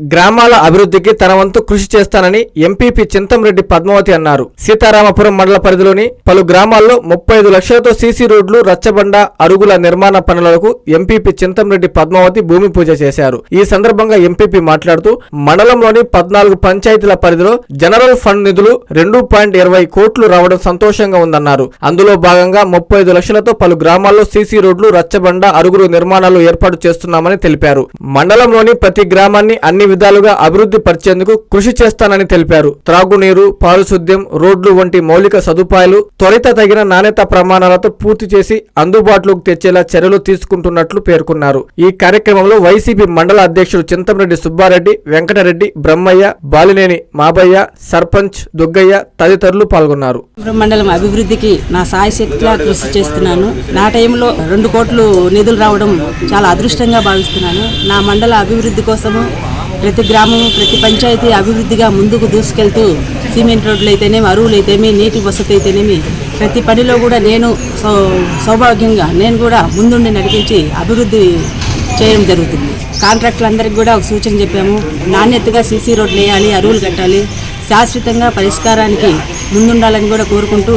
గ్రామాల అభివృద్ధికి తన వంతు కృషి చేస్తానని ఎంపీపీ చింతంరెడ్డి పద్మావతి అన్నారు. సీతారామపురం మండల పరిధిలోని పలు గ్రామాల్లో ముప్పై ఐదు లక్షలతో సీసీ రోడ్లు రచ్చబండ అరుగుల నిర్మాణ పనులకు ఎంపీపీ చింతంరెడ్డి పద్మావతి భూమి పూజ చేశారు. ఈ సందర్భంగా ఎంపీపీ మాట్లాడుతూ మండలంలోని పద్నాలుగు పంచాయతీల పరిధిలో జనరల్ ఫండ్ నిధులు రెండు పాయింట్ ఇరవై కోట్లు రావడం సంతోషంగా ఉందన్నారు. అందులో భాగంగా ముప్పై ఐదు లక్షలతో పలు గ్రామాల్లో సీసీ రోడ్లు రచ్చబండ అరుగులు నిర్మాణాలు ఏర్పాటు చేస్తున్నామని తెలిపారు. మండలంలోని ప్రతి గ్రామాన్ని అన్ని విధాలుగా అభివృద్ధి పరిచేందుకు కృషి చేస్తానని తెలిపారు. త్రాగునీరు పారిశుద్ధ్యం రోడ్లు వంటి మౌలిక సదుపాయాలు త్వరిత తగిన నాణ్యత ప్రమాణాలతో పూర్తి చేసి అందుబాటులోకి తెచ్చేలా చర్యలు తీసుకుంటున్నట్లు పేర్కొన్నారు. ఈ కార్యక్రమంలో వైసీపీ మండల అధ్యక్షుడు చింతంరెడ్డి సుబ్బారెడ్డి వెంకటరెడ్డి బ్రహ్మయ్య బాలినేని మాబయ్య సర్పంచ్ దుగ్గయ్య తదితరులు పాల్గొన్నారు. మండలం అభివృద్ధికి నా సాయశక్తిగా కృషి చేస్తున్నాను. నా టైంలో రెండు కోట్లు నిధులు రావడం చాలా అదృష్టంగా భావిస్తున్నాను. నా మండల అభివృద్ధి కోసము ప్రతి గ్రామం ప్రతి పంచాయతీ అభివృద్ధిగా ముందుకు దూసుకెళ్తూ సిమెంట్ రోడ్లు అయితేనేమి అరువులు అయితేమి నీటి వసతి అయితేనేమి ప్రతి పనిలో కూడా నేను సౌ సౌభాగ్యంగా నేను కూడా ముందుండి నడిపించి అభివృద్ధి చేయడం జరుగుతుంది. కాంట్రాక్టులందరికీ కూడా ఒక సూచన చెప్పాము. నాణ్యతగా సీసీ రోడ్లు వేయాలి అరువులు కట్టాలి శాశ్వతంగా పరిష్కారానికి ముందుండాలని కూడా కోరుకుంటూ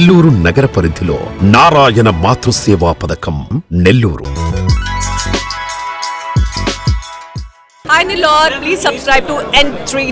నెల్లూరు నగర పరిధిలో నారాయణ మాతృసేవా పథకం నెల్లూరు. ఆయన లార్ ప్లీజ్ టు ఎన్ త్రీ